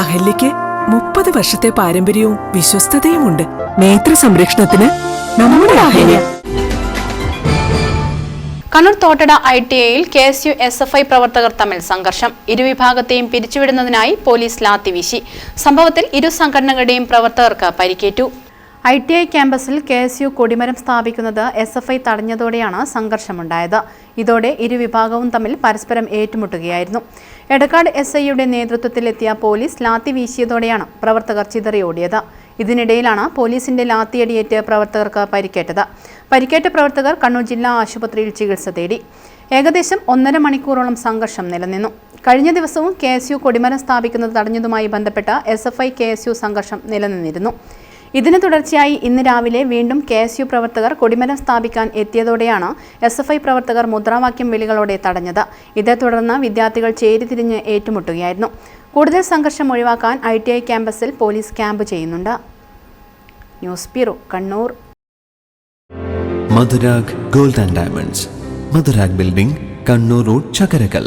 അഹല്യയ്ക്ക് മുപ്പത് വർഷത്തെ പാരമ്പര്യവും വിശ്വസ്തതയുമുണ്ട്. നേത്ര സംരക്ഷണത്തിന് നമ്മുടെ അഹല്യ. കണ്ണൂർ തോട്ടട ഐ ടി ഐയിൽ K S U S F I പ്രവർത്തകർ തമ്മിൽ സംഘർഷം. ഇരുവിഭാഗത്തെയും പിരിച്ചുവിടുന്നതിനായി പോലീസ് ലാത്തി വീശി സംഭവത്തിൽ ഇരു സംഘടനകളുടെയും പ്രവർത്തകർക്ക് പരിക്കേറ്റു. ഐ ടി ഐ ക്യാമ്പസിൽ കെ എസ് യു കൊടിമരം സ്ഥാപിക്കുന്നത് എസ് എഫ് ഐ തടഞ്ഞതോടെയാണ് സംഘർഷമുണ്ടായത്. ഇതോടെ ഇരുവിഭാഗവും തമ്മിൽ പരസ്പരം ഏറ്റുമുട്ടുകയായിരുന്നു. എടക്കാട് എസ് ഐയുടെ നേതൃത്വത്തിലെത്തിയ പോലീസ് ലാത്തി വീശിയതോടെയാണ് പ്രവർത്തകർ ചിതറിയോടിയത്. ഇതിനിടയിലാണ് പോലീസിന്റെ ലാത്തിയടിയേറ്റ് പ്രവർത്തകർക്ക് പരിക്കേറ്റത്. പരിക്കേറ്റ പ്രവർത്തകർ കണ്ണൂർ ജില്ലാ ആശുപത്രിയിൽ ചികിത്സ തേടി. ഏകദേശം ഒന്നര മണിക്കൂറോളം സംഘർഷം നിലനിന്നു. കഴിഞ്ഞ ദിവസവും കെ എസ് യു കൊടിമരം സ്ഥാപിക്കുന്നത് തടഞ്ഞതുമായി ബന്ധപ്പെട്ട S F I K S U സംഘർഷം നിലനിന്നിരുന്നു. ഇതിന് തുടർച്ചയായി ഇന്ന് രാവിലെ വീണ്ടും കെ എസ് യു പ്രവർത്തകർ കൊടിമരം സ്ഥാപിക്കാൻ എത്തിയതോടെയാണ് എസ് എഫ് ഐ പ്രവർത്തകർ മുദ്രാവാക്യം വിളികളോടെ തടഞ്ഞത്. ഇതേ തുടർന്ന് വിദ്യാർത്ഥികൾ ചേരിതിരിഞ്ഞ് ഏറ്റുമുട്ടുകയായിരുന്നു. കൂടുതൽ സംഘർഷം ഒഴിവാക്കാൻ ഐ ടി ഐ ക്യാമ്പസിൽ പോലീസ് ക്യാമ്പ് ചെയ്യുന്നുണ്ട്. News bureau Kannur. Madhurag gold and diamonds. Madhurag building Kannur road Chakkarakkal.